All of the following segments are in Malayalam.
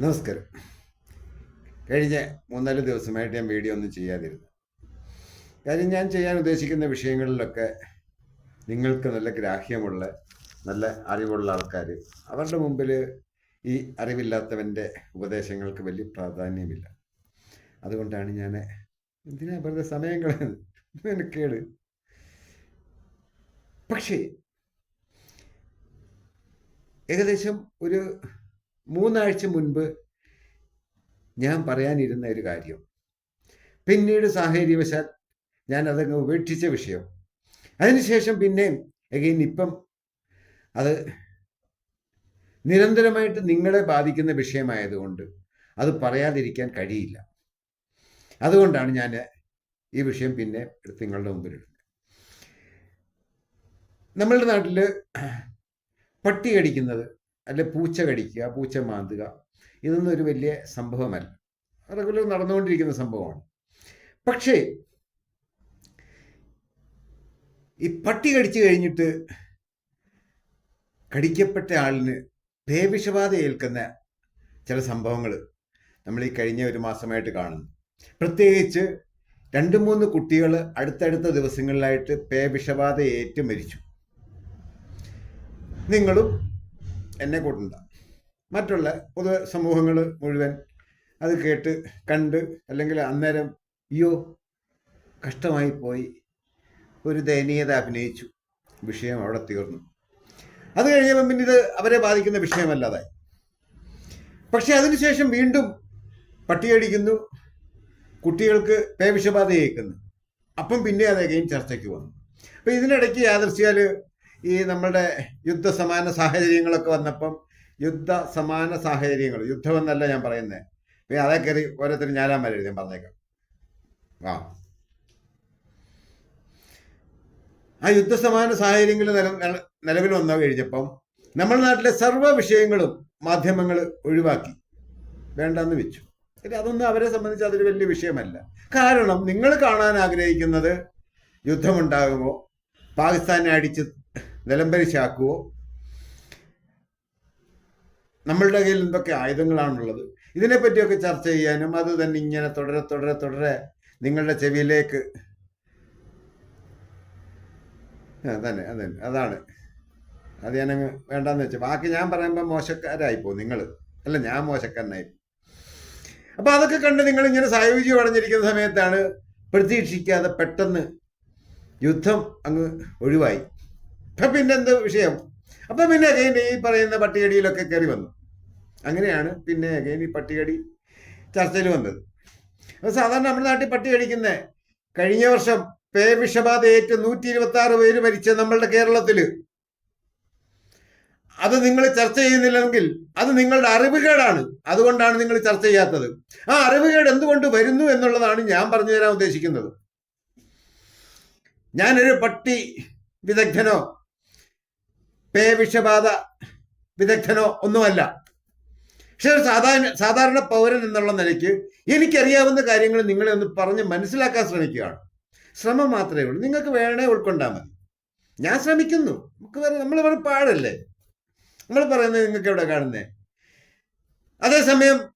നമസ്കാരം. കഴിഞ്ഞ മൂന്നാൽ ദിവസമായിട്ട് ഞാൻ വീഡിയോ ഒന്നും ചെയ്യാതിരുന്നു. കാര്യം ഞാൻ ചെയ്യാൻ ഉദ്ദേശിക്കുന്ന വിഷയങ്ങളിലൊക്കെ നിങ്ങൾക്ക് നല്ല ഗ്രാഹ്യമുള്ള നല്ല അറിവുള്ള ആൾക്കാർ അവരുടെ മുമ്പിൽ ഈ അറിവില്ലാത്തവന്റെ ഉപദേശങ്ങൾക്ക് വലിയ പ്രാധാന്യമില്ല. അതുകൊണ്ടാണ് ഞാൻ എന്തിനാ വെറുതെ സമയം കളയുന്നത്? എനിക്കേട് പക്ഷേ ഏകദേശം ഒരു മൂന്നാഴ്ച മുൻപ് ഞാൻ പറയാനിരുന്ന ഒരു കാര്യം. പിന്നീട് സാഹചര്യവശാൽ ഞാൻ അതങ്ങ് ഉപേക്ഷിച്ച വിഷയം. അതിനുശേഷം പിന്നെ എഗെയിൻ ഇപ്പം അത് നിരന്തരമായിട്ട് നിങ്ങളെ ബാധിക്കുന്ന വിഷയമായതുകൊണ്ട് അത് പറയാതിരിക്കാൻ കഴിയില്ല. അതുകൊണ്ടാണ് ഞാൻ ഈ വിഷയം പിന്നെ നിങ്ങളുടെ മുമ്പിലിടുന്നത്. നമ്മളുടെ നാട്ടിൽ പട്ടി കടിക്കുന്നത് അല്ലെ പൂച്ച കടിക്കുക പൂച്ച മാന്തുക ഇതൊന്നും ഒരു വലിയ സംഭവമല്ല. റെഗുലർ നടന്നുകൊണ്ടിരിക്കുന്ന സംഭവമാണ്. പക്ഷേ ഈ പട്ടി കടിച്ചു കഴിഞ്ഞിട്ട് കടിക്കപ്പെട്ട ആളിന് പേവിഷബാധ ഏൽക്കുന്ന ചില സംഭവങ്ങൾ നമ്മൾ ഈ കഴിഞ്ഞ ഒരു മാസമായിട്ട് കാണുന്നു. പ്രത്യേകിച്ച് രണ്ട് മൂന്ന് കുട്ടികൾ അടുത്തടുത്ത ദിവസങ്ങളിലായിട്ട് പേവിഷബാധ ഏറ്റ് മരിച്ചു. നിങ്ങളും എന്നെ കൂട്ടണ്ട. മറ്റുള്ള പൊതു സമൂഹങ്ങൾ മുഴുവൻ അത് കേട്ട് കണ്ട് അല്ലെങ്കിൽ അന്നേരം അയ്യോ കഷ്ടമായി പോയി. ഒരു ദയനീയത അഭിനയിച്ചു. വിഷയം അവിടെ തീർന്നു. അത് കഴിഞ്ഞപ്പോൾ പിന്നെ ഇത് അവരെ ബാധിക്കുന്ന വിഷയമല്ലാതായി. പക്ഷെ അതിനുശേഷം വീണ്ടും പട്ടിയടിക്കുന്നു. കുട്ടികൾക്ക് പേവിഷബാധ ഏൽക്കുന്നു അപ്പം പിന്നെ അത് ചർച്ചയ്ക്ക് വന്നു. അപ്പം ഇതിനിടയ്ക്ക് യാദർശ്യാൽ ഈ നമ്മളുടെ യുദ്ധസമാന സാഹചര്യങ്ങളൊക്കെ വന്നപ്പം യുദ്ധ സമാന സാഹചര്യങ്ങൾ യുദ്ധമെന്നല്ല ഞാൻ പറയുന്നത് പിന്നെ അതേ കയറി ഓരോരുത്തരും ഞാനാൻ വരെ ഞാൻ പറഞ്ഞേക്കാം. ആ. ആ യുദ്ധസമാന സാഹചര്യങ്ങൾ നില നില- നിലവിൽ വന്നു കഴിഞ്ഞപ്പം നമ്മുടെ നാട്ടിലെ സർവ വിഷയങ്ങളും മാധ്യമങ്ങൾ ഒഴിവാക്കി. വേണ്ടെന്ന് വെച്ചു. അതൊന്നും അവരെ സംബന്ധിച്ച് അതൊരു വലിയ വിഷയമല്ല. കാരണം നിങ്ങൾ കാണാൻ ആഗ്രഹിക്കുന്നത് യുദ്ധമുണ്ടാകുമോ പാകിസ്ഥാനെ അടിച്ച് നിലംപരിശാക്കുവോ നമ്മളുടെ കയ്യിൽ എന്തൊക്കെ ആയുധങ്ങളാണുള്ളത്? ഇതിനെപ്പറ്റിയൊക്കെ ചർച്ച ചെയ്യാനും അത് തന്നെ ഇങ്ങനെ തുടരെ തുടരെ തുടരെ നിങ്ങളുടെ ചെവിയിലേക്ക്. തന്നെ അതെ അതാണ്. അത് ഞാൻ വേണ്ടെന്ന് വെച്ചു. ബാക്കി ഞാൻ പറയുമ്പോൾ മോശക്കാരായി പോകും നിങ്ങൾ അല്ല ഞാൻ മോശക്കാരനായി. അപ്പൊ അതൊക്കെ കണ്ട് നിങ്ങൾ ഇങ്ങനെ സായുജ്യം അടഞ്ഞിരിക്കുന്ന സമയത്താണ് പ്രതീക്ഷിക്കാതെ പെട്ടെന്ന് യുദ്ധം അങ്ങ് ഒഴിവായി. അപ്പൊ പിന്നെ എന്ത് വിഷയം? അപ്പൊ പിന്നെ അഗൈൻ ഈ പറയുന്ന പട്ടികടിയിലൊക്കെ കയറി വന്നു. അങ്ങനെയാണ് പിന്നെ അഗൈൻ ഈ പട്ടികടി ചർച്ചയിൽ വന്നത്. അപ്പൊ സാധാരണ നമ്മുടെ നാട്ടിൽ പട്ടി കടിക്കുന്നത് കഴിഞ്ഞ വർഷം പേ വിഷബാധ ഏറ്റ് നൂറ്റി ഇരുപത്തി ആറ് പേര് മരിച്ച നമ്മളുടെ കേരളത്തിൽ. അത് നിങ്ങൾ ചർച്ച ചെയ്യുന്നില്ലെങ്കിൽ അത് നിങ്ങളുടെ അറിവുകേടാണ്. അതുകൊണ്ടാണ് നിങ്ങൾ ചർച്ച ചെയ്യാത്തത്. ആ അറിവുകേട് എന്തുകൊണ്ട് വരുന്നു എന്നുള്ളതാണ് ഞാൻ പറഞ്ഞു തരാൻ ഉദ്ദേശിക്കുന്നത്. ഞാനൊരു പട്ടി വിദഗ്ധനോ പേ വിഷബാധ വിദഗ്ധനോ ഒന്നുമല്ല. പക്ഷെ സാധാരണ സാധാരണ പൗരൻ എന്നുള്ള നിലയ്ക്ക് എനിക്കറിയാവുന്ന കാര്യങ്ങൾ നിങ്ങളെ ഒന്ന് പറഞ്ഞ് മനസ്സിലാക്കാൻ ശ്രമിക്കുകയാണ്. ശ്രമം മാത്രമേ ഉള്ളൂ. നിങ്ങൾക്ക് വേണേ ഉൾക്കൊണ്ടാൽ മതി. ഞാൻ ശ്രമിക്കുന്നു. നമുക്ക് വേറെ നമ്മൾ വേറെ പാടല്ലേ നമ്മൾ പറയുന്നത് നിങ്ങൾക്ക് എവിടെ കാണുന്നേ? അതേസമയം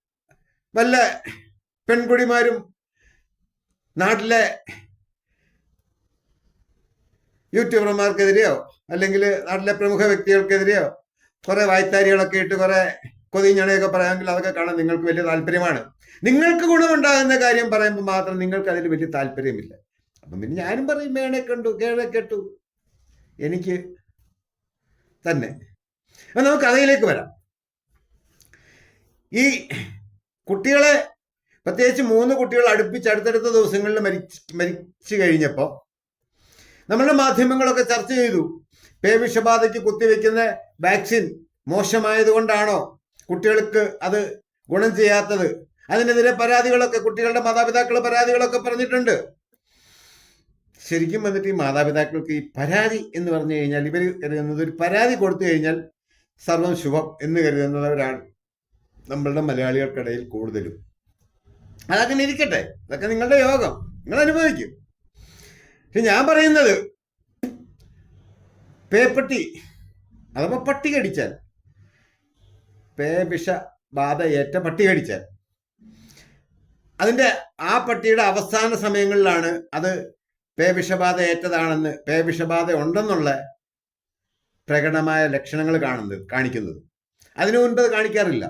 വല്ല പെൺകുടിമാരും നാട്ടിലെ യൂട്യൂബർമാർക്കെതിരെയോ അല്ലെങ്കിൽ നാട്ടിലെ പ്രമുഖ വ്യക്തികൾക്കെതിരെയോ കുറെ വായ്ത്താരികളൊക്കെ ഇട്ട് കുറെ കൊതിഞ്ഞണയൊക്കെ പറയാമെങ്കിൽ അതൊക്കെ കാണാൻ നിങ്ങൾക്ക് വലിയ താല്പര്യമാണ്. നിങ്ങൾക്ക് ഗുണമുണ്ടാകുന്ന കാര്യം പറയുമ്പോൾ മാത്രം നിങ്ങൾക്ക് അതിൽ വലിയ താല്പര്യമില്ല. അപ്പം പിന്നെ ഞാനും പറയും മേണെ കണ്ടു കേളെ കേട്ടു. എനിക്ക് തന്നെ. അപ്പം നമുക്ക് കഥയിലേക്ക് വരാം. ഈ കുട്ടികളെ പ്രത്യേകിച്ച് മൂന്ന് കുട്ടികൾ അടുപ്പിച്ച് അടുത്തടുത്ത ദിവസങ്ങളിൽ മരിച്ച് മരിച്ചു കഴിഞ്ഞപ്പോൾ നമ്മളുടെ മാധ്യമങ്ങളൊക്കെ ചർച്ച ചെയ്തു. പേവിഷബാധയ്ക്ക് കുത്തിവെക്കുന്ന വാക്സിൻ മോശമായതുകൊണ്ടാണോ കുട്ടികൾക്ക് അത് ഗുണം ചെയ്യാത്തത്? അതിനെതിരെ പരാതികളൊക്കെ കുട്ടികളുടെ മാതാപിതാക്കൾ പരാതികളൊക്കെ പറഞ്ഞിട്ടുണ്ട്. ശരിക്കും വന്നിട്ട് ഈ മാതാപിതാക്കൾക്ക് ഈ പരാതി എന്ന് പറഞ്ഞു കഴിഞ്ഞാൽ ഇവർ കരുതുന്നത് ഒരു പരാതി കൊടുത്തു കഴിഞ്ഞാൽ സർവം ശുഭം എന്ന് കരുതുന്നവരാണ് നമ്മളുടെ മലയാളികൾക്കിടയിൽ കൂടുതലും. അതങ്ങനെ ഇരിക്കട്ടെ. അതൊക്കെ നിങ്ങളുടെ യോഗം. നിങ്ങൾ അനുഭവിക്കും. പക്ഷെ ഞാൻ പറയുന്നത് പേപ്പട്ടി. അഥവാ പട്ടി കടിച്ചാൽ. പേവിഷ ബാധ ഏറ്റ പട്ടി കടിച്ചാൽ. അതിന്റെ ആ പട്ടിയുടെ അവസാന സമയങ്ങളിലാണ് അത് പേവിഷബാധ ഏറ്റതാണെന്ന് പേവിഷബാധ ഉണ്ടെന്നുള്ള പ്രകടമായ ലക്ഷണങ്ങൾ കാണുന്നത് കാണിക്കുന്നത്. അതിനു മുൻപ് കാണിക്കാറില്ല.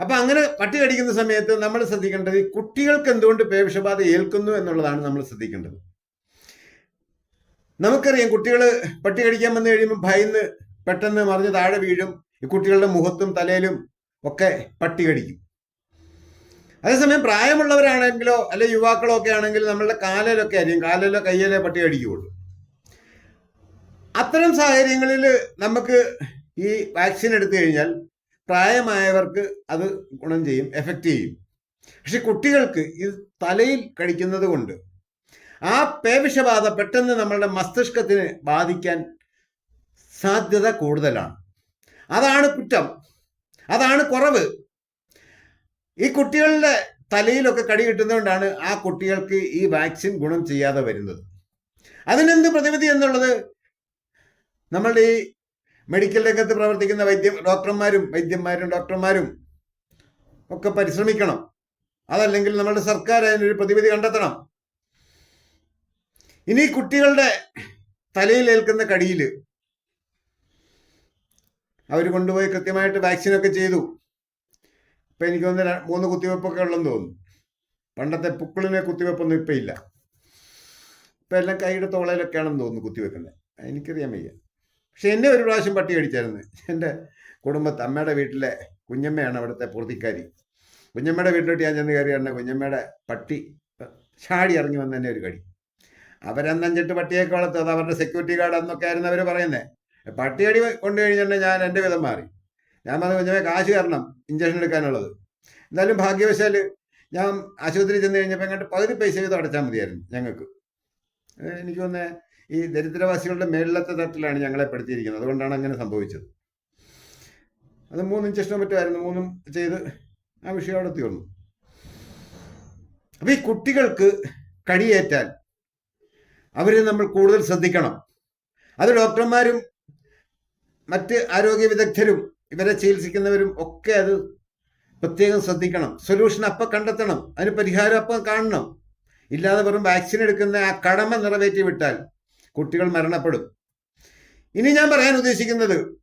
അപ്പൊ അങ്ങനെ പട്ടി കടിക്കുന്ന സമയത്ത് നമ്മൾ ശ്രദ്ധിക്കേണ്ടത് കുട്ടികൾക്ക് എന്തുകൊണ്ട് പേവിഷബാധ ഏൽക്കുന്നു എന്നുള്ളതാണ് നമ്മൾ ശ്രദ്ധിക്കേണ്ടത്. നമുക്കറിയാം കുട്ടികൾ പട്ടി കടിക്കാൻ വന്നു കഴിയുമ്പോൾ ഭയന്ന് പെട്ടെന്ന് മറിഞ്ഞ് താഴെ വീഴും. ഈ കുട്ടികളുടെ മുഖത്തും തലയിലും ഒക്കെ പട്ടി കടിക്കും. അതേസമയം പ്രായമുള്ളവരാണെങ്കിലോ അല്ലെ യുവാക്കളോ ഒക്കെ ആണെങ്കിൽ നമ്മളുടെ കാലിലൊക്കെ ആയിരിക്കും. കാലിലോ കയ്യിലോ പട്ടി കടിക്കുകയുള്ളൂ. അത്തരം സാഹചര്യങ്ങളിൽ നമുക്ക് ഈ വാക്സിൻ എടുത്തു കഴിഞ്ഞാൽ പ്രായമായവർക്ക് അത് ഗുണം ചെയ്യും എഫക്റ്റ് ചെയ്യും. പക്ഷെ കുട്ടികൾക്ക് ഇത് തലയിൽ കടിക്കുന്നത് കൊണ്ട് ആ പേവിഷബാധ പെട്ടെന്ന് നമ്മളുടെ മസ്തിഷ്കത്തിന് ബാധിക്കാൻ സാധ്യത കൂടുതലാണ്. അതാണ് കുറ്റം. അതാണ് കുറവ്. ഈ കുട്ടികളുടെ തലയിലൊക്കെ കടി കിട്ടുന്നതുകൊണ്ടാണ് ആ കുട്ടികൾക്ക് ഈ വാക്സിൻ ഗുണം ചെയ്യാതെ വരുന്നത്. അതിനെന്ത് പ്രതിവിധി എന്നുള്ളത് നമ്മളുടെ ഈ മെഡിക്കൽ രംഗത്ത് പ്രവർത്തിക്കുന്ന വൈദ്യ ഡോക്ടർമാരും വൈദ്യന്മാരും ഡോക്ടർമാരും ഒക്കെ പരിശ്രമിക്കണം. അതല്ലെങ്കിൽ നമ്മളുടെ സർക്കാർ അതിനൊരു പ്രതിവിധി കണ്ടെത്തണം. ഇനി കുട്ടികളുടെ തലയിൽ ഏൽക്കുന്ന കടിയിൽ അവർ കൊണ്ടുപോയി കൃത്യമായിട്ട് വാക്സിനൊക്കെ ചെയ്തു. ഇപ്പൊ എനിക്ക് തോന്നുന്നു മൂന്ന് കുത്തിവെപ്പൊക്കെ ഉള്ളെന്ന് തോന്നുന്നു. പണ്ടത്തെ പുക്കിളിനെ കുത്തിവെപ്പൊന്നും ഇപ്പൊ ഇല്ല. ഇപ്പൊ എല്ലാം കൈയുടെ തോളയിലൊക്കെയാണെന്ന് തോന്നുന്നു കുത്തിവെക്കുന്നത് എനിക്കറിയാൻ വയ്യ. പക്ഷെ എന്നെ ഒരു പ്രാവശ്യം പട്ടി കടിച്ചായിരുന്നു. എന്റെ കുടുംബത്ത് അമ്മയുടെ വീട്ടിലെ കുഞ്ഞമ്മയാണ് അവിടുത്തെ പൂർത്തിക്കാരി. കുഞ്ഞമ്മയുടെ വീട്ടിലോട്ട് ഞാൻ ചെന്ന് കയറി പറഞ്ഞ കുഞ്ഞമ്മയുടെ പട്ടി ചാടി ഇറങ്ങി വന്ന് എന്നെ ഒരു കടി. അവരന്നഞ്ചെട്ട് പട്ടിയൊക്കെ വളർത്തും അത് അവരുടെ സെക്യൂരിറ്റി ഗാർഡ് എന്നൊക്കെ ആയിരുന്നു അവർ പറയുന്നത് പട്ടിയടി കൊണ്ടു കഴിഞ്ഞിട്ടുണ്ടെങ്കിൽ ഞാൻ എന്റെ വിധം മാറി. ഞാൻ പറഞ്ഞു കുഞ്ഞമേ കാശ് തരണം. ഇഞ്ചക്ഷൻ എടുക്കാനുള്ളത്. എന്തായാലും ഭാഗ്യവശാൽ ഞാൻ ആശുപത്രിയിൽ ചെന്ന് കഴിഞ്ഞപ്പോൾ എങ്ങോട്ട് പകുതി പൈസ ചെയ്ത് അടച്ചാൽ മതിയായിരുന്നു ഞങ്ങൾക്ക്. എനിക്ക് തോന്നുന്നത് ഈ ദരിദ്രവാസികളുടെ മേളിലത്തെ തട്ടിലാണ് ഞങ്ങളെ പെടുത്തിയിരിക്കുന്നത്. അതുകൊണ്ടാണ് അങ്ങനെ സംഭവിച്ചത്. അത് മൂന്ന് ഇഞ്ചക്ഷനോ പറ്റുമായിരുന്നു. മൂന്നും ചെയ്ത് ആ വിഷയം അവിടെ തീർന്നു. അപ്പൊ ഈ കുട്ടികൾക്ക് കടിയേറ്റാൽ അവരെ നമ്മൾ കൂടുതൽ ശ്രദ്ധിക്കണം. അത് ഡോക്ടർമാരും മറ്റ് ആരോഗ്യ വിദഗ്ധരും ഇവരെ ചികിത്സിക്കുന്നവരും ഒക്കെ അത് പ്രത്യേകം ശ്രദ്ധിക്കണം. സൊല്യൂഷൻ അപ്പം കണ്ടെത്തണം. അതിന് പരിഹാരം അപ്പം കാണണം. ഇല്ലാതെ വെറും വാക്സിൻ എടുക്കുന്ന ആ കടമ നിറവേറ്റി വിട്ടാൽ കുട്ടികൾ മരണപ്പെടും. ഇനി ഞാൻ പറയാൻ ഉദ്ദേശിക്കുന്നത്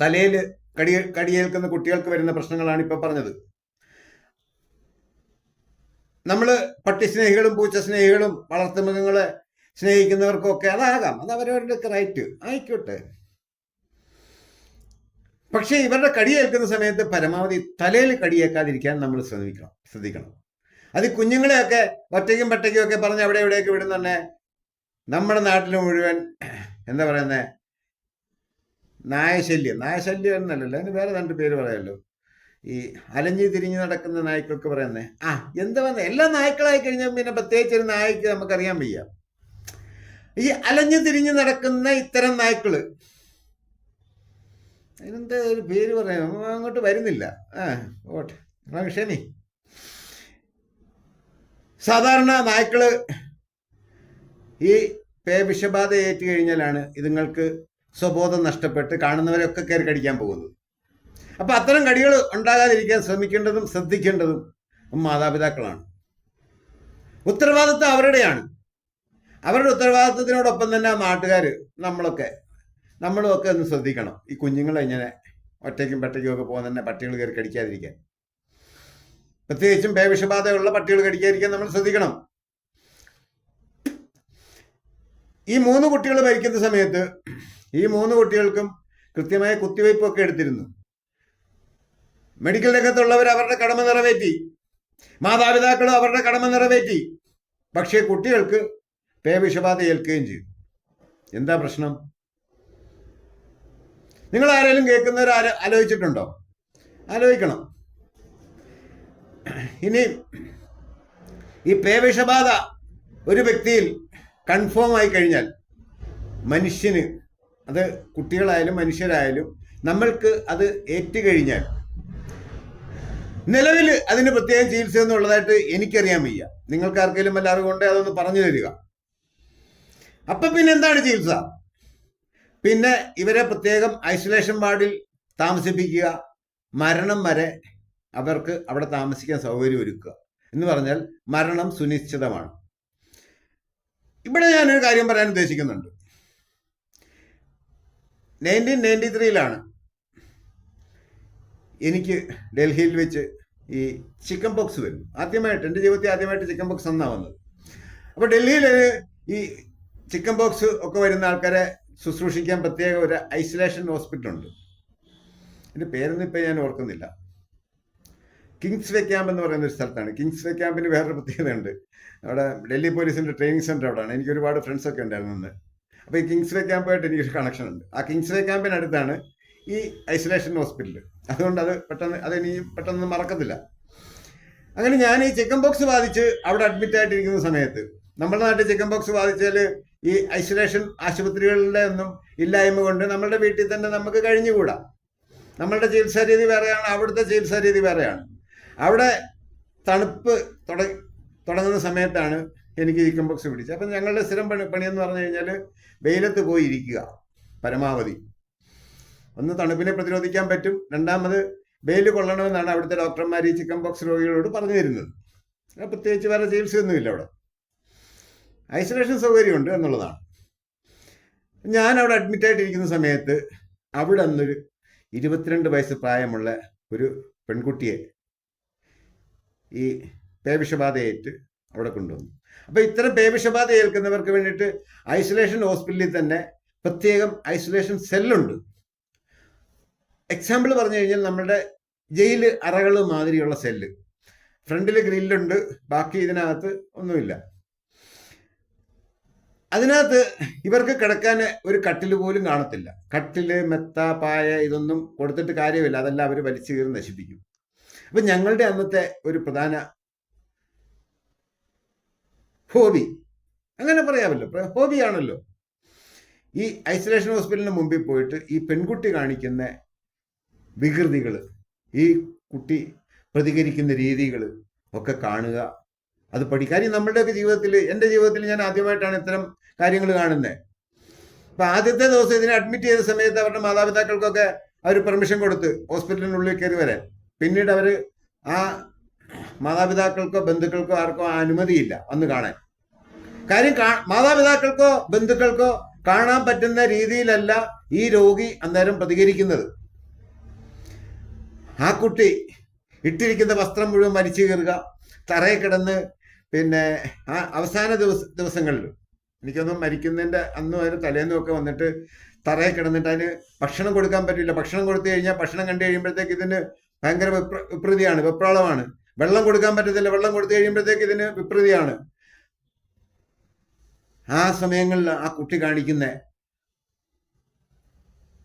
തലയിൽ കടി കടിയേൽക്കുന്ന കുട്ടികൾക്ക് വരുന്ന പ്രശ്നങ്ങളാണ് ഇപ്പൊ പറഞ്ഞത്. നമ്മൾ പട്ടി സ്നേഹികളും പൂച്ച സ്നേഹികളും വളർത്തുമൃഗങ്ങളെ സ്നേഹിക്കുന്നവർക്കൊക്കെ അതാകാം. അത് അവരവരുടെ റൈറ്റ്. ആയിക്കോട്ടെ. പക്ഷേ ഇവരുടെ കടിയേൽക്കുന്ന സമയത്ത് പരമാവധി തലയിൽ കടിയേക്കാതിരിക്കാൻ നമ്മൾ ശ്രമിക്കണം ശ്രദ്ധിക്കണം. അത് കുഞ്ഞുങ്ങളെയൊക്കെ ഒറ്റയ്ക്കും പട്ടയ്ക്കും ഒക്കെ പറഞ്ഞ് അവിടെ എവിടെയൊക്കെ വിടുന്നുണ്ടെ നമ്മുടെ നാട്ടിൽ മുഴുവൻ എന്താ പറയുന്നത് നായശല്യം. നായശല്യം എന്നല്ലല്ലോ. അതിന് വേറെ രണ്ട് പേര് പറയാമല്ലോ. ഈ അലഞ്ഞു തിരിഞ്ഞു നടക്കുന്ന നായ്ക്കൾക്ക് പറയുന്നേ ആ എന്താ വന്ന? എല്ലാ നായ്ക്കളായി കഴിഞ്ഞാൽ പിന്നെ പ്രത്യേകിച്ച് ഒരു നായ്ക്ക് നമുക്കറിയാൻ വയ്യ. ഈ അലഞ്ഞു തിരിഞ്ഞു നടക്കുന്ന ഇത്തരം നായ്ക്കൾ അതിനെന്താ ഒരു പേര് പറയാം? അങ്ങോട്ട് വരുന്നില്ല. ആ ഓട്ടെ ക്ഷമി. സാധാരണ നായ്ക്കൾ ഈ പേവിഷബാധ ഏറ്റു കഴിഞ്ഞാലാണ് ഇതുങ്ങൾക്ക് സ്വബോധം നഷ്ടപ്പെട്ട് കാണുന്നവരൊക്കെ കയറി കടിക്കാൻ പോകുന്നത്. അപ്പൊ അത്തരം കടികൾ ഉണ്ടാകാതിരിക്കാൻ ശ്രമിക്കേണ്ടതും ശ്രദ്ധിക്കേണ്ടതും മാതാപിതാക്കളാണ്. ഉത്തരവാദിത്വം അവരുടെയാണ്. അവരുടെ ഉത്തരവാദിത്വത്തിനോടൊപ്പം തന്നെ നാട്ടുകാർ നമ്മളൊക്കെ നമ്മളും ഒക്കെ ഒന്ന് ശ്രദ്ധിക്കണം. ഈ കുഞ്ഞുങ്ങളെ ഇങ്ങനെ ഒറ്റയ്ക്കും പെട്ടയ്ക്കും ഒക്കെ പോകുന്ന തന്നെ പട്ടികൾ കയറി കടിക്കാതിരിക്കാൻ. പ്രത്യേകിച്ചും പേവിഷബാധയുള്ള പട്ടികൾ കടിക്കാതിരിക്കാൻ നമ്മൾ ശ്രദ്ധിക്കണം. ഈ മൂന്ന് കുട്ടികൾ മരിക്കുന്ന സമയത്ത് ഈ മൂന്ന് കുട്ടികൾക്കും കൃത്യമായ കുത്തിവയ്പ്പൊക്കെ എടുത്തിരുന്നു. മെഡിക്കൽ രംഗത്തുള്ളവർ അവരുടെ കടമ നിറവേറ്റി. മാതാപിതാക്കളും അവരുടെ കടമ നിറവേറ്റി. പക്ഷേ കുട്ടികൾക്ക് പേവിഷബാധ ഏൽക്കുകയും ചെയ്തു. എന്താ പ്രശ്നം? നിങ്ങൾ ആരെങ്കിലും കേൾക്കുന്നവർ ആലോചിച്ചിട്ടുണ്ടോ? ആലോചിക്കണം. ഇനി ഈ പേവിഷബാധ ഒരു വ്യക്തിയിൽ കൺഫേം ആയി കഴിഞ്ഞാൽ മനുഷ്യന് അത് കുട്ടികളായാലും മനുഷ്യരായാലും നമ്മൾക്ക് അത് ഏറ്റുകഴിഞ്ഞാൽ നിലവിൽ അതിന് പ്രത്യേകം ചികിത്സ എന്നുള്ളതായിട്ട് എനിക്കറിയാൻ വയ്യ. നിങ്ങൾക്ക് ആർക്കെങ്കിലും എല്ലാവർക്കും അറിവുണ്ടേ അതൊന്ന് പറഞ്ഞു തരിക. അപ്പൊ പിന്നെ എന്താണ് ചികിത്സ? പിന്നെ ഇവരെ പ്രത്യേകം ഐസൊലേഷൻ വാർഡിൽ താമസിപ്പിക്കുക. മരണം വരെ അവർക്ക് അവിടെ താമസിക്കാൻ സൗകര്യം ഒരുക്കുക. എന്ന് പറഞ്ഞാൽ മരണം സുനിശ്ചിതമാണ്. ഇവിടെ ഞാനൊരു കാര്യം പറയാൻ ഉദ്ദേശിക്കുന്നുണ്ട്. നയന്റീൻ നയന്റി ത്രീയിലാണ് എനിക്ക് ഡൽഹിയിൽ വെച്ച് ഈ ചിക്കൻ പോക്സ് വരും. ആദ്യമായിട്ട് എന്റെ ജീവിതത്തിൽ ആദ്യമായിട്ട് ചിക്കൻ പോക്സ് എന്നാണ് വന്നത്. അപ്പോൾ ഡൽഹിയിൽ ഈ ചിക്കൻ പോക്സ് ഒക്കെ വരുന്ന ആൾക്കാരെ ശുശ്രൂഷിക്കാൻ പ്രത്യേക ഒരു ഐസൊലേഷൻ ഹോസ്പിറ്റൽ ഉണ്ട്. എന്റെ പേരൊന്നും ഇപ്പം ഞാൻ ഓർക്കുന്നില്ല. കിങ്സ് വേ ക്യാമ്പ് എന്ന് പറയുന്ന ഒരു സ്ഥലത്താണ്. കിങ്സ് വേ ക്യാമ്പിന് വേറൊരു പ്രത്യേകതയുണ്ട്. അവിടെ ഡൽഹി പോലീസിന്റെ ട്രെയിനിങ് സെന്റർ അവിടെയാണ്. എനിക്ക് ഒരുപാട് ഫ്രണ്ട്സൊക്കെ ഉണ്ടായിരുന്നു അപ്പോൾ ഈ കിങ്സ് വേ ക്യാമ്പുമായിട്ട് എനിക്കൊരു കണക്ഷൻ ഉണ്ട്. ആ കിങ്സ് വേ ക്യാമ്പിനടുത്താണ് ഈ ഐസൊലേഷൻ ഹോസ്പിറ്റൽ അതുകൊണ്ട് അത് പെട്ടെന്ന് അത് ഇനി പെട്ടെന്ന് മറക്കത്തില്ല. അങ്ങനെ ഞാൻ ഈ ചിക്കൻ ബോക്സ് ബാധിച്ച് അവിടെ അഡ്മിറ്റ് ആയിട്ടിരിക്കുന്ന സമയത്ത് നമ്മുടെ നാട്ടിൽ ചിക്കൻ ബോക്സ് ബാധിച്ചാൽ ഈ ഐസൊലേഷൻ ആശുപത്രികളുടെ ഒന്നും ഇല്ലായ്മ കൊണ്ട് നമ്മളുടെ വീട്ടിൽ തന്നെ നമുക്ക് കഴിഞ്ഞുകൂടാ. നമ്മളുടെ ചികിത്സാ രീതി വേറെയാണ് അവിടുത്തെ ചികിത്സാ രീതി വേറെയാണ്. അവിടെ തണുപ്പ് തുടങ്ങി തുടങ്ങുന്ന സമയത്താണ് എനിക്ക് ചിക്കൻ ബോക്സ് പിടിച്ചത്. അപ്പം ഞങ്ങളുടെ സ്ഥിരം പണി പണിയെന്ന് പറഞ്ഞു കഴിഞ്ഞാൽ വെയിലത്ത് പോയി ഇരിക്കുക പരമാവധി. ഒന്ന് തണുപ്പിനെ പ്രതിരോധിക്കാൻ പറ്റും. രണ്ടാമത് വെയിൽ കൊള്ളണമെന്നാണ് അവിടുത്തെ ഡോക്ടർമാർ ഈ ചിക്കൻ ബോക്സ് രോഗികളോട് പറഞ്ഞു തരുന്നത്. പ്രത്യേകിച്ച് വേറെ ചികിത്സയൊന്നുമില്ല അവിടെ. ഐസൊലേഷൻ സൗകര്യമുണ്ട് എന്നുള്ളതാണ്. ഞാൻ അവിടെ അഡ്മിറ്റ് ആയിട്ടിരിക്കുന്ന സമയത്ത് അവിടെ അന്നൊരു ഇരുപത്തിരണ്ട് വയസ്സ് പ്രായമുള്ള ഒരു പെൺകുട്ടിയെ ഈ പേവിഷബാധയേറ്റ് അവിടെ കൊണ്ടുവന്നു. അപ്പോൾ ഇത്തരം പേവിഷബാധ ഏൽക്കുന്നവർക്ക് വേണ്ടിയിട്ട് ഐസൊലേഷൻ ഹോസ്പിറ്റലിൽ തന്നെ പ്രത്യേകം ഐസൊലേഷൻ സെല്ലുണ്ട് എക്സാമ്പിൾ പറഞ്ഞു കഴിഞ്ഞാൽ നമ്മുടെ ജയിൽ അറകൾ മാതിരിയുള്ള സെല്ല് ഫ്രണ്ടിൽ ഗ്രില്ലുണ്ട് ബാക്കി ഇതിനകത്ത് ഒന്നുമില്ല. അതിനകത്ത് ഇവർക്ക് കിടക്കാൻ ഒരു കട്ടിൽ പോലും കാണത്തില്ല. കട്ടിൽ മെത്ത പായ ഇതൊന്നും കൊടുത്തിട്ട് കാര്യമില്ല. അതെല്ലാം അവർ വലിച്ചു കീറി നശിപ്പിക്കും. അപ്പം ഞങ്ങളുടെ അന്നത്തെ ഒരു പ്രധാന ഹോബി. അങ്ങനെ പറയാമല്ലോ. ഹോബിയാണല്ലോ. ഈ ഐസൊലേഷൻ ഹോസ്പിറ്റലിന് മുമ്പിൽ പോയിട്ട് ഈ പെൺകുട്ടി കാണിക്കുന്ന വികൃതികൾ ഈ കുട്ടി പ്രതികരിക്കുന്ന രീതികൾ ഒക്കെ കാണുക. അത് പഠിക്കുക കാര്യം നമ്മളുടെയൊക്കെ ജീവിതത്തിൽ എന്റെ ജീവിതത്തിൽ ഞാൻ ആദ്യമായിട്ടാണ് ഇത്തരം കാര്യങ്ങൾ കാണുന്നത്. അപ്പം ആദ്യത്തെ ദിവസം ഇതിനെ അഡ്മിറ്റ് ചെയ്ത സമയത്ത് അവരുടെ മാതാപിതാക്കൾക്കൊക്കെ അവർ പെർമിഷൻ കൊടുത്ത് ഹോസ്പിറ്റലിനുള്ളിൽ കയറി വരാൻ. പിന്നീട് അവർ ആ മാതാപിതാക്കൾക്കോ ബന്ധുക്കൾക്കോ ആർക്കോ അനുമതിയില്ല വന്ന് കാണാൻ. കാര്യം മാതാപിതാക്കൾക്കോ ബന്ധുക്കൾക്കോ കാണാൻ പറ്റുന്ന രീതിയിലല്ല ഈ രോഗി അന്നേരം പ്രതികരിക്കുന്നത്. ആ കുട്ടി ഇട്ടിരിക്കുന്ന വസ്ത്രം മുഴുവൻ മരിച്ചു കയറുക തറയെ കിടന്ന് പിന്നെ ആ അവസാന ദിവസ ദിവസങ്ങളിൽ എനിക്കൊന്നും മരിക്കുന്നതിന്റെ അന്ന് അതിന് തലേന്നൊക്കെ വന്നിട്ട് തറയെ കിടന്നിട്ട് അതിന് ഭക്ഷണം കൊടുക്കാൻ പറ്റില്ല. ഭക്ഷണം കൊടുത്തു കഴിഞ്ഞാൽ ഭക്ഷണം കണ്ടു കഴിയുമ്പോഴത്തേക്ക് ഇതിന് ഭയങ്കര വിപ്ര വിപ്രതിയാണ് വിപ്രാളമാണ്. വെള്ളം കൊടുക്കാൻ പറ്റത്തില്ല വെള്ളം കൊടുത്തു കഴിയുമ്പോഴത്തേക്ക് ഇതിന് വിപ്രതിയാണ്. ആ സമയങ്ങളിൽ ആ കുട്ടി കാണിക്കുന്ന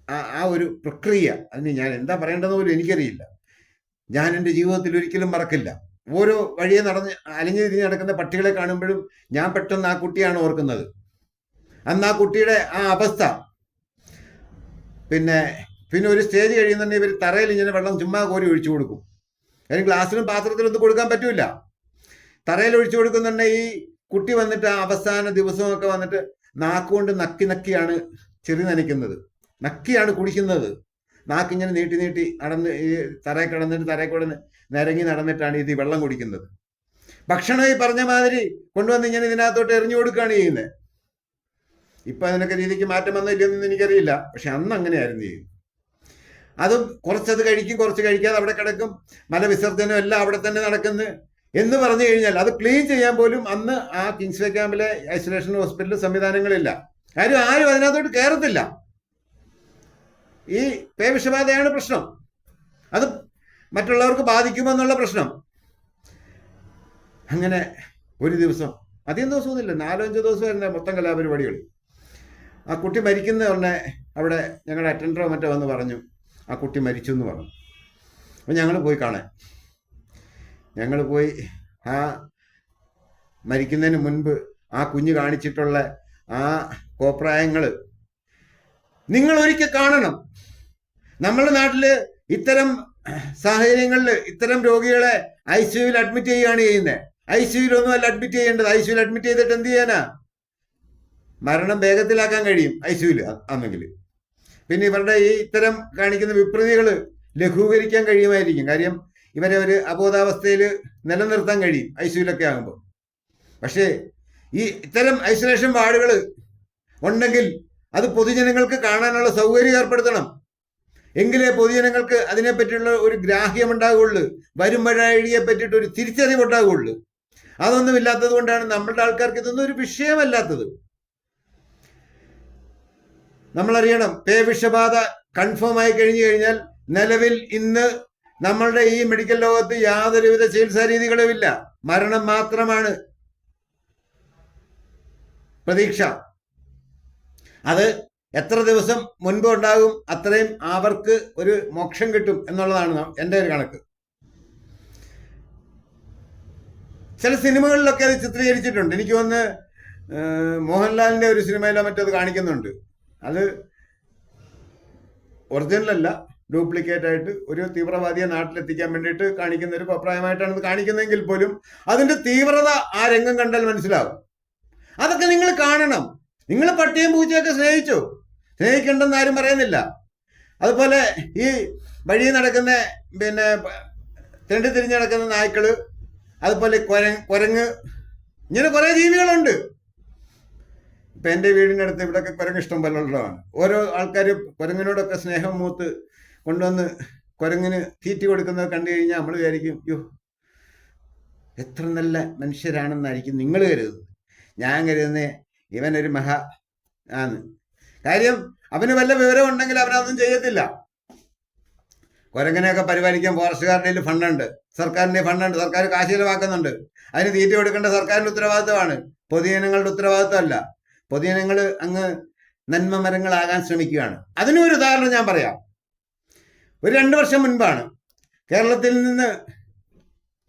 ആ ഒരു പ്രക്രിയ അതിന് ഞാൻ എന്താ പറയേണ്ടതെന്ന് പോലും എനിക്കറിയില്ല. ഞാൻ എന്റെ ജീവിതത്തിൽ ഒരിക്കലും മറക്കില്ല. ഓരോ വഴിയെ നടന്ന് അലിഞ്ഞു തിരിഞ്ഞ് നടക്കുന്ന പട്ടികളെ കാണുമ്പോഴും ഞാൻ പെട്ടെന്ന് ആ കുട്ടിയാണ് ഓർക്കുന്നത്. അന്ന് ആ കുട്ടിയുടെ ആ അവസ്ഥ. പിന്നെ പിന്നെ ഒരു സ്റ്റേജ് കഴിയുന്നുണ്ടെങ്കിൽ ഇവർ തറയിൽ ഇങ്ങനെ വെള്ളം ചുമ്മാ കോരി ഒഴിച്ചു കൊടുക്കും. കാര്യം ഗ്ലാസ്സിലും പാത്രത്തിലും ഒന്നും കൊടുക്കാൻ പറ്റൂല. തറയിൽ ഒഴിച്ചു കൊടുക്കുന്നുണ്ടെങ്കിൽ ഈ കുട്ടി വന്നിട്ട് ആ അവസാന ദിവസമൊക്കെ വന്നിട്ട് നാക്കുകൊണ്ട് നക്കി നക്കിയാണ് ചെറി നനയ്ക്കുന്നത്. നക്കിയാണ് കുടിക്കുന്നത്. നാക്കിങ്ങനെ നീട്ടി നീട്ടി നടന്ന് ഈ തറയെ കിടന്നിട്ട് തറയെ കൂടെ നിരങ്ങി നടന്നിട്ടാണ് ഇത് വെള്ളം കുടിക്കുന്നത്. ഭക്ഷണം ഈ പറഞ്ഞ മാതിരി കൊണ്ടുവന്ന് ഇങ്ങനെ ഇതിനകത്തോട്ട് എറിഞ്ഞു കൊടുക്കുകയാണ് ചെയ്യുന്നത് ഇപ്പൊ അതിനൊക്കെ രീതിക്ക് മാറ്റം എന്നൊന്നും എനിക്കറിയില്ല. പക്ഷെ അന്ന് അങ്ങനെയായിരുന്നു ചെയ്യുന്നത്. അതും കുറച്ചത് കഴിക്കും കുറച്ച് കഴിക്കാതെ അവിടെ കിടക്കും. മലവിസർജനം എല്ലാം അവിടെ തന്നെ നടക്കുന്നു എന്ന് പറഞ്ഞു കഴിഞ്ഞാൽ അത് ക്ലീൻ ചെയ്യാൻ പോലും അന്ന് ആ കിങ്സ്വേ ക്യാമ്പിലെ ഐസൊലേഷൻ ഹോസ്പിറ്റലിൽ സംവിധാനങ്ങളില്ല. കാര്യം ആരും അതിനകത്തോട്ട് കയറത്തില്ല. ഈ പേ വിഷബാധയാണ് പ്രശ്നം. അത് മറ്റുള്ളവർക്ക് ബാധിക്കുമെന്നുള്ള പ്രശ്നം. അങ്ങനെ ഒരു ദിവസം അധികം ദിവസമൊന്നുമില്ല നാലോ അഞ്ചോ ദിവസം വരുന്ന മൊത്തം കലാപരിപാടികൾ. ആ കുട്ടി മരിക്കുന്ന ഉടനെ അവിടെ ഞങ്ങളുടെ അറ്റൻഡറോ മറ്റോ വന്ന് പറഞ്ഞു ആ കുട്ടി മരിച്ചു എന്ന് പറഞ്ഞു. അപ്പം ഞങ്ങൾ പോയി കാണാൻ. ഞങ്ങൾ പോയി ആ മരിക്കുന്നതിന് മുൻപ് ആ കുഞ്ഞ് കാണിച്ചിട്ടുള്ള ആ കോപ്രായങ്ങൾ നിങ്ങൾ ഒരിക്കൽ കാണണം. നമ്മുടെ നാട്ടിൽ ഇത്തരം സാഹചര്യങ്ങളിൽ ഇത്തരം രോഗികളെ ഐ സിയുയിൽ അഡ്മിറ്റ് ചെയ്യുകയാണ് ചെയ്യുന്നത്. ഐ സിയുവിലൊന്നും അല്ല അഡ്മിറ്റ് ചെയ്യേണ്ടത്. ഐ സിയുയിൽ അഡ്മിറ്റ് ചെയ്തിട്ട് എന്ത് ചെയ്യാനാ? മരണം വേഗത്തിലാക്കാൻ കഴിയും ഐ സിയുയിൽ അന്നെങ്കിൽ. പിന്നെ ഇവരുടെ ഈ ഇത്തരം കാണിക്കുന്ന വിപ്രതികൾ ലഘൂകരിക്കാൻ കഴിയുമായിരിക്കും. കാര്യം ഇവരെ ഒരു അബോധാവസ്ഥയിൽ നിലനിർത്താൻ കഴിയും ഐ സിയിലൊക്കെ ആകുമ്പോൾ. പക്ഷേ ഈ ഇത്തരം ഐസൊലേഷൻ വാർഡുകൾ ഉണ്ടെങ്കിൽ അത് പൊതുജനങ്ങൾക്ക് കാണാനുള്ള സൗകര്യം ഏർപ്പെടുത്തണം. എങ്കിലേ പൊതുജനങ്ങൾക്ക് അതിനെപ്പറ്റിയുള്ള ഒരു ഗ്രാഹ്യം ഉണ്ടാകുള്ളൂ വരും പറ്റിയിട്ട് ഒരു തിരിച്ചറിവ് ഉണ്ടാകുള്ളൂ അതൊന്നും ഇല്ലാത്തത് കൊണ്ടാണ് നമ്മളുടെ ആൾക്കാർക്ക് ഇതൊന്നും ഒരു വിഷയമല്ലാത്തത്. നമ്മളറിയണം പേ വിഷബാധ കൺഫേം ആയി കഴിഞ്ഞു കഴിഞ്ഞാൽ നിലവിൽ ഇന്ന് നമ്മളുടെ ഈ മെഡിക്കൽ ലോകത്ത് യാതൊരുവിധ ചികിത്സാ രീതികളുമില്ല. മരണം മാത്രമാണ് പ്രതീക്ഷ. അത് എത്ര ദിവസം മുൻപ് ഉണ്ടാകും അത്രയും അവർക്ക് ഒരു മോക്ഷം കിട്ടും എന്നുള്ളതാണ് എന്റെ ഒരു കണക്ക്. ചില സിനിമകളിലൊക്കെ അത് ചിത്രീകരിച്ചിട്ടുണ്ട്. എനിക്ക് വന്ന് മോഹൻലാലിന്റെ ഒരു സിനിമയിലോ മറ്റത് കാണിക്കുന്നുണ്ട്. അത് ഒറിജിനലല്ല ഡ്യൂപ്ലിക്കേറ്റ് ആയിട്ട് ഒരു തീവ്രവാദിയെ നാട്ടിലെത്തിക്കാൻ വേണ്ടിയിട്ട് കാണിക്കുന്ന ഒരു അഭിപ്രായമായിട്ടാണ് കാണിക്കുന്നതെങ്കിൽ പോലും അതിന്റെ തീവ്രത ആ രംഗം കണ്ടാൽ മനസ്സിലാവും. അതൊക്കെ നിങ്ങൾ കാണണം. നിങ്ങൾ പട്ടിയും പൂച്ചയൊക്കെ സ്നേഹിച്ചു? സ്നേഹിക്കണ്ടെന്ന് ആരും പറയുന്നില്ല. അതുപോലെ ഈ വഴി നടക്കുന്ന പിന്നെ തെണ്ടി തിരിഞ്ഞ് നടക്കുന്ന നായ്ക്കൾ അതുപോലെ കുര കുരങ്ങ് ഇങ്ങനെ കുറെ ജീവികളുണ്ട്. ഇപ്പൊ എന്റെ വീടിനടുത്ത് ഇവിടെയൊക്കെ കുരങ്ങ് ഇഷ്ടം പോലെ ഉള്ളതാണ്. ഓരോ ആൾക്കാർ കുരങ്ങിനോടൊക്കെ സ്നേഹം മൂത്ത് കൊണ്ടുവന്ന് കുരങ്ങിന് തീറ്റ കൊടുക്കുന്നത് കണ്ടു കഴിഞ്ഞാൽ നമ്മൾ വിചാരിക്കും യോ എത്ര നല്ല മനുഷ്യരാണെന്നായിരിക്കും നിങ്ങൾ കരുതുന്നത്. ഞാൻ കരുതുന്നേ ഇവനൊരു മഹ ആണ്. കാര്യം അവന് വല്ല വിവരം ഉണ്ടെങ്കിൽ അവനൊന്നും ചെയ്യത്തില്ല. കുരങ്ങനെയൊക്കെ പരിപാലിക്കാൻ ഫോറസ്റ്റുകാരുടെ ഫണ്ടുണ്ട്. സർക്കാരിന്റെ ഫണ്ടുണ്ട്. സർക്കാർ കാശ് ചിലവാക്കുന്നുണ്ട് അതിന് തീറ്റ കൊടുക്കേണ്ട സർക്കാരിന്റെ ഉത്തരവാദിത്തമാണ് പൊതുജനങ്ങളുടെ ഉത്തരവാദിത്തമല്ല പൊതുജനങ്ങൾ അങ്ങ് നന്മ മരങ്ങളാകാൻ ശ്രമിക്കുകയാണ്. അതിനും ഒരു ഉദാഹരണം ഞാൻ പറയാം. ഒരു രണ്ട് വർഷം മുൻപാണ് കേരളത്തിൽ നിന്ന്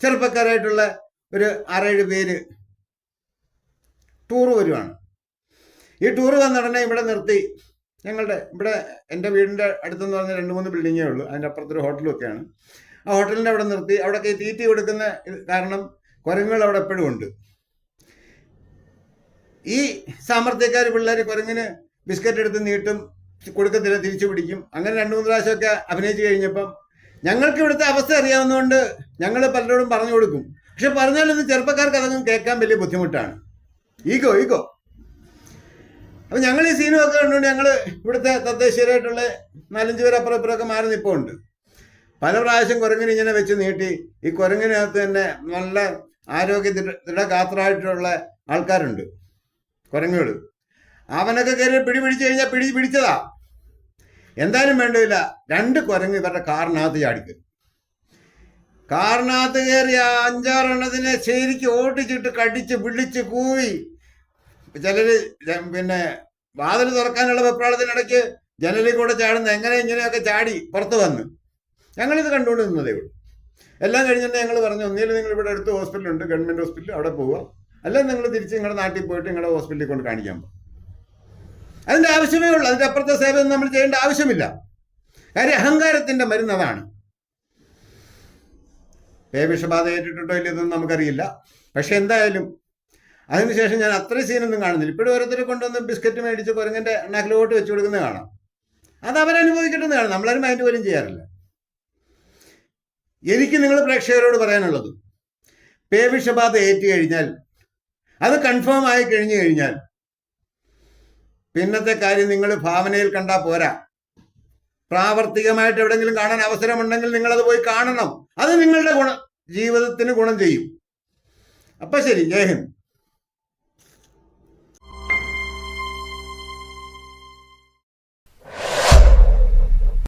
ചെറുപ്പക്കാരായിട്ടുള്ള ഒരു ആറേഴ് പേര് ടൂർ വരുവാണ്. ഈ ടൂർ വന്ന ഉടനെ ഇവിടെ നിർത്തി. ഞങ്ങളുടെ ഇവിടെ എന്റെ വീടിന്റെ അടുത്തെന്ന് പറഞ്ഞ രണ്ട് മൂന്ന് ബിൽഡിങ്ങേ ഉള്ളൂ. അതിന്റെ അപ്പുറത്തൊരു ഹോട്ടലും ഒക്കെയാണ്. ആ ഹോട്ടലിന്റെ അവിടെ നിർത്തി. അവിടെയൊക്കെ തീറ്റി കൊടുക്കുന്ന കാരണം കുരങ്ങുകൾ അവിടെ എപ്പോഴും ഉണ്ട്. ഈ സാമർത്ഥ്യക്കാർ പിള്ളേർ കുരങ്ങിന് ബിസ്ക്കറ്റ് എടുത്ത് നീട്ടും കൊടുക്കത്തില്ല തിരിച്ചു പിടിക്കും. അങ്ങനെ രണ്ട് മൂന്ന് പ്രാവശ്യമൊക്കെ അഭിനയിച്ചു കഴിഞ്ഞപ്പം ഞങ്ങൾക്ക് ഇവിടുത്തെ അവസ്ഥ അറിയാവുന്നതുകൊണ്ട് ഞങ്ങൾ പലരോടും പറഞ്ഞു കൊടുക്കും. പക്ഷെ പറഞ്ഞാലൊന്നും ചെറുപ്പക്കാർക്ക് അതൊന്നും കേൾക്കാൻ വലിയ ബുദ്ധിമുട്ടാണ്. ഈഗോ ഈഗോ അപ്പൊ ഞങ്ങൾ ഈ സീനുമൊക്കെ കണ്ടുകൊണ്ട് ഞങ്ങൾ ഇവിടുത്തെ തദ്ദേശീയരായിട്ടുള്ള നാലഞ്ച് പേര് അപ്പുറം ഇപ്പുറമൊക്കെ മാറി നിൽപ്പുണ്ട് പല പ്രാവശ്യം കുരങ്ങിനെ ഇങ്ങനെ വെച്ച് നീട്ടി ഈ കുരങ്ങിനകത്ത് തന്നെ നല്ല ആരോഗ്യ ദൃഢ ദൃഢഗാത്രമായിട്ടുള്ള ആൾക്കാരുണ്ട് കുരങ്ങുകൾ അവനൊക്കെ കയറി പിടി പിടിച്ചു കഴിഞ്ഞാൽ പിടി പിടിച്ചതാ. എന്തായാലും വേണ്ടില്ല രണ്ട് കുരങ്ങ് ഇവരുടെ കാറിനകത്ത് ചാടിക്കും കാറിനകത്ത് കയറി അഞ്ചാറെണ്ണത്തിനെ ശരിക്ക് ഓട്ടിച്ചിട്ട് കടിച്ച് വിളിച്ച് കൂവി. ചിലര് പിന്നെ വാതിൽ തുറക്കാനുള്ള വെപ്രാളത്തിനിടയ്ക്ക് ജനലിൽ കൂടെ ചാടുന്ന എങ്ങനെ ഇങ്ങനെയൊക്കെ ചാടി പുറത്ത് വന്ന്. ഞങ്ങളിത് കണ്ടുകൊണ്ട് നിന്നതേ ഉള്ളൂ. എല്ലാം കഴിഞ്ഞിട്ട് ഞങ്ങൾ പറഞ്ഞു ഒന്നിലും നിങ്ങൾ ഇവിടെ അടുത്ത് ഹോസ്പിറ്റലുണ്ട് ഗവൺമെന്റ് ഹോസ്പിറ്റൽ അവിടെ പോവുക അല്ല നിങ്ങൾ തിരിച്ച് നിങ്ങളുടെ നാട്ടിൽ പോയിട്ട് നിങ്ങളുടെ ഹോസ്പിറ്റലിൽ കൊണ്ട് കാണിക്കാൻ പോകും അതിന്റെ ആവശ്യമേ ഉള്ളൂ. അതിന്റെ അപ്പുറത്തെ സേവനം നമ്മൾ ചെയ്യേണ്ട ആവശ്യമില്ല. കാര്യം അഹങ്കാരത്തിന്റെ മരുന്ന് അതാണ്. പേവിഷബാധ ഏറ്റിട്ടുണ്ടോ ഇല്ലെന്നൊന്നും നമുക്കറിയില്ല. പക്ഷെ എന്തായാലും അതിനുശേഷം ഞാൻ അത്രയും സീനൊന്നും കാണുന്നില്ല. ഇപ്പോഴും ഓരോരുത്തരെ കൊണ്ടുവന്ന് ബിസ്ക്കറ്റ് മേടിച്ച് കുരങ്ങന്റെ എണ്ണാക്കിലോട്ട് വെച്ച് കൊടുക്കുന്നത് കാണാം. അത് അവരനുഭവിക്കട്ടെന്ന് കാണാം നമ്മളാരും മൈൻഡ് പോലും ചെയ്യാറില്ല. എനിക്ക് നിങ്ങൾ പ്രേക്ഷകരോട് പറയാനുള്ളത് പേവിഷബാധ ഏറ്റു കഴിഞ്ഞാൽ അത് കൺഫേം ആയി കഴിഞ്ഞു കഴിഞ്ഞാൽ പിന്നത്തെ കാര്യം നിങ്ങൾ ഭാവനയിൽ കണ്ടാൽ പോരാ. പ്രാവർത്തികമായിട്ട് എവിടെങ്കിലും കാണാൻ അവസരമുണ്ടെങ്കിൽ നിങ്ങൾ അത് പോയി കാണണം. അത് നിങ്ങളുടെ ഗുണം ജീവിതത്തിന് ഗുണം ചെയ്യും. അപ്പൊ ശരി ജയ് ഹിന്ദ്.